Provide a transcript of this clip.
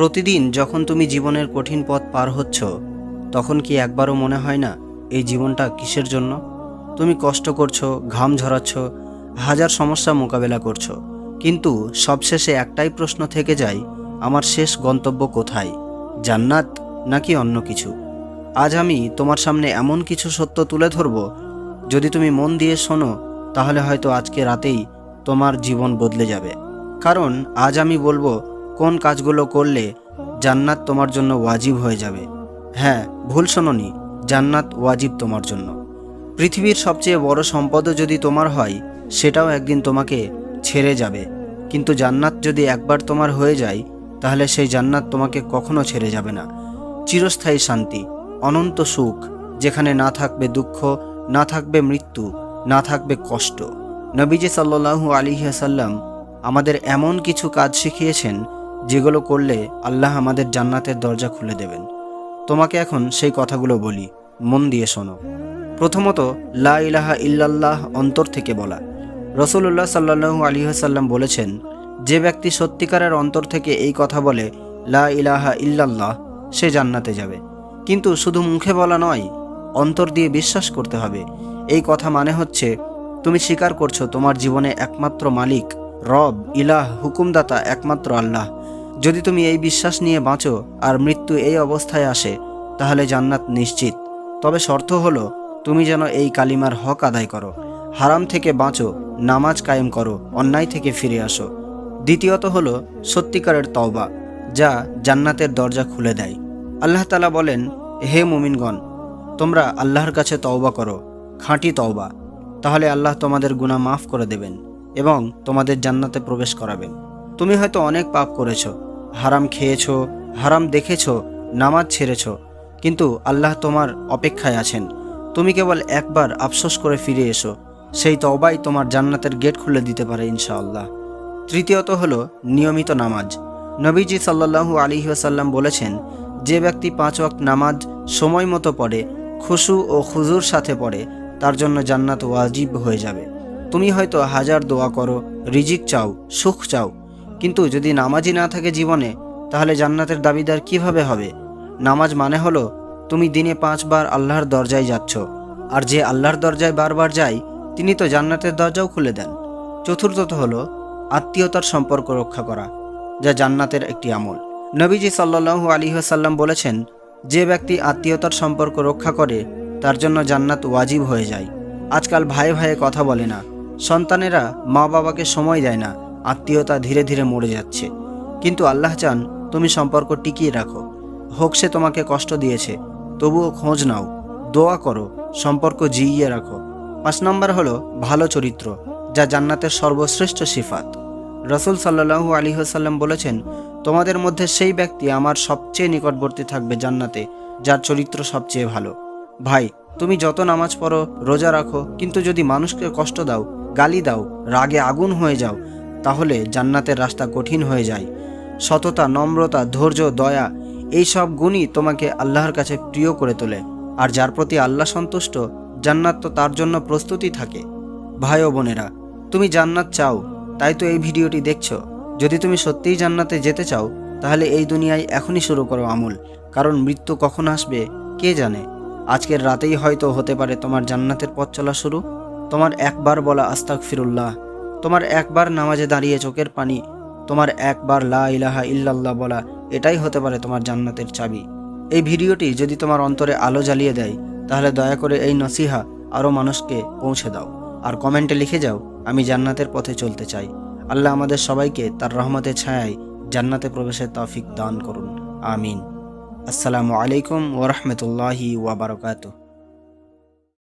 প্রতিদিন যখন তুমি জীবনের কঠিন পথ পার হচ্ছ, তখন কি একবারও মনে হয় না এই জীবনটা কিসের জন্য? তুমি কষ্ট করছ, ঘাম ঝরাচ্ছ, হাজার সমস্যা মোকাবেলা করছ। কিন্তু সবশেষে একটাই প্রশ্ন থেকে যায়, আমার শেষ গন্তব্য কোথায়? জান্নাত নাকি অন্য কিছু? আজ আমি তোমার সামনে এমন কিছু সত্য তুলে ধরব, যদি তুমি মন দিয়ে শোনো, তাহলে হয়তো আজকে রাতেই তোমার জীবন বদলে যাবে। কারণ আজ আমি বলব কোন কাজগুলো করলে জান্নাত তোমার জন্য ওয়াজিব হয়ে যাবে? হ্যাঁ ভুল শোনোনি, জান্নাত ওয়াজিব তোমার জন্য। পৃথিবীর সবচেয়ে বড় সম্পদও যদি তোমার হয়, সেটাও একদিন তোমাকে ছেড়ে যাবে। কিন্তু জান্নাত যদি একবার তোমার হয়ে যায়, তাহলে সেই জান্নাত তোমাকে কখনো ছেড়ে যাবে না। চিরস্থায়ী শান্তি, অনন্ত সুখ, যেখানে না থাকবে দুঃখ, না থাকবে মৃত্যু, না থাকবে কষ্ট। নবীজি সাল্লু আলিহাসাল্লাম আমাদের এমন কিছু কাজ শিখিয়েছেন যেগুলো করলে আল্লাহ আমাদের জান্নাতের দরজা খুলে দেবেন। তোমাকে এখন সেই কথাগুলো বলি, মন দিয়ে শোনো। প্রথমত, লা ইলাহা ইল্লাল্লাহ অন্তর থেকে বলা। রসুল্লাহ সাল্লাহু আলিহাসাল্লাম বলেছেন, যে ব্যক্তি সত্যিকারের অন্তর থেকে এই কথা বলে, লা ইলাহা ইল্লাল্লাহ, সে জান্নাতে যাবে। কিন্তু শুধু মুখে বলা নয়, অন্তর দিয়ে বিশ্বাস করতে হবে। এই কথা মানে হচ্ছে, তুমি স্বীকার করছ তোমার জীবনে একমাত্র মালিক, রব, ইলাহ, হুকুমদাতা একমাত্র আল্লাহ। যদি তুমি এই বিশ্বাস নিয়ে বাঁচো আর মৃত্যু এই অবস্থায় আসে, তাহলে জান্নাত নিশ্চিত। তবে শর্ত হলো, তুমি যেন এই কালিমার হক আদায় করো। হারাম থেকে বাঁচো, নামাজ কায়েম করো, অন্যায় থেকে ফিরে আসো। দ্বিতীয়ত হলো, সত্যিকারের তওবা, যা জান্নাতের দরজা খুলে দেয়। আল্লাহ তালা বলেন, হে মুমিনগণ, তোমরা আল্লাহর কাছে তওবা করো, খাঁটি তওবা। তাহলে আল্লাহ তোমাদের গুনাহ মাফ করে দেবেন এবং তোমাদের জান্নাতে প্রবেশ করাবেন। তুমি হয়তো অনেক পাপ করেছ হারাম খেয়েছ, হারাম দেখেছ, নামাজ ছেড়েছ, কিন্তু আল্লাহ তোমার অপেক্ষায় আছেন। তুমি কেবল একবার আফসোস করে ফিরে এসো, সেই তওবাই তোমার জান্নাতের গেট খুলে দিতে পারে ইনশাআল্লাহ। তৃতীয়ত হলো নিয়মিত নামাজ। নবীজি সাল্লাহু আলী ওয়াসাল্লাম বলেছেন, যে ব্যক্তি পাঁচ ওয়াক্ত নামাজ সময় মতো পড়ে, খুশু ও খুজুর সাথে পড়ে, তার জন্য জান্নাত ওয়াজিব হয়ে যাবে। তুমি হয়তো হাজার দোয়া করো, রিজিক চাও, সুখ চাও কিন্তু যদি নামাজই না থাকে জীবনে, তাহলে জান্নাতের দাবিদার কীভাবে হবে? নামাজ মানে হলো, তুমি দিনে পাঁচবার আল্লাহর দরজায় যাচ্ছ, আর যে আল্লাহর দরজায় বারবার যায়, তিনি তো জান্নাতের দরজাও খুলে দেন। চতুর্থত হলো, আত্মীয়তার সম্পর্ক রক্ষা করা, যা জান্নাতের একটি আমল। নবীজি সাল্লাহু সাল্লাম বলেছেন, যে ব্যক্তি আত্মীয়তার সম্পর্ক রক্ষা করে, তার জন্য জান্নাত ওয়াজিব হয়ে যায়। আজকাল ভাই ভাইয়ে কথা বলে না। সন্তানেরা মা বাবাকে সময় দেয় না। আত্মীয়তা ধীরে ধীরে মরে যাচ্ছে। কিন্তু আল্লাহ চান তুমি সম্পর্ক টিকিয়ে রাখো। হোক সে তোমাকে কষ্ট দিয়েছে, তবুও খোঁজ নাও, দোয়া করো, সম্পর্ক জিইয়ে রাখো। পাঁচ নম্বর হলো ভালো চরিত্র, যা জান্নাতের সর্বশ্রেষ্ঠ সিফাত। রসুল সাল্লাহু আলী হাসাল্লাম বলেছেন, তোমাদের মধ্যে সেই ব্যক্তি আমার সবচেয়ে নিকটবর্তী থাকবে জান্নাতে, যার চরিত্র সবচেয়ে ভালো। ভাই, তুমি যত নামাজ পড়ো, রোজা রাখো, কিন্তু যদি মানুষকে কষ্ট দাও, গালি দাও, রাগে আগুন হয়ে যাও তাহলে জান্নাতের রাস্তা কঠিন হয়ে যায়। সততা, নম্রতা, ধৈর্য, দয়া, এই সব গুণই তোমাকে আল্লাহর কাছে প্রিয় করে তোলে। আর যার প্রতি আল্লাহ সন্তুষ্ট, জান্নাত তো তার জন্য প্রস্তুতি থাকে। ভাই ও বোনেরা, তুমি জান্নাত চাও, তাই তো এই ভিডিওটি দেখছ। যদি তুমি সত্যিই জান্নাতে যেতে চাও, তাহলে এই দুনিয়ায় এখনই শুরু করো আমল, কারণ মৃত্যু কখন আসবে, কে জানে? আজকের রাতেই হয়তো হতে পারে তোমার জান্নাতের পথ চলা শুরু। তোমার একবার বলা আস্তাক ফিরুল্লাহ তোমার একবার নামাজে দাঁড়িয়ে চোখের পানি, তোমার একবার লা ইলাহা ইল্লাল্লাহ বলা, এটাই হতে পারে তোমার জান্নাতের চাবি। এই ভিডিওটি যদি তোমার অন্তরে আলো জ্বালিয়ে দেয়, তাহলে দয়া করে এই নসিহা আরও মানুষকে পৌঁছে দাও। আর কমেন্টে লিখে যাও, আমি জান্নাতের পথে চলতে চাই। আল্লাহ আমাদের সবাইকে তার রহমতের ছায়ায় জান্নাতে প্রবেশের তৌফিক দান করুন। আমিন। আসসালামু আলাইকুম ওরহমতুল্লাহি ওয়াবারকাতুহ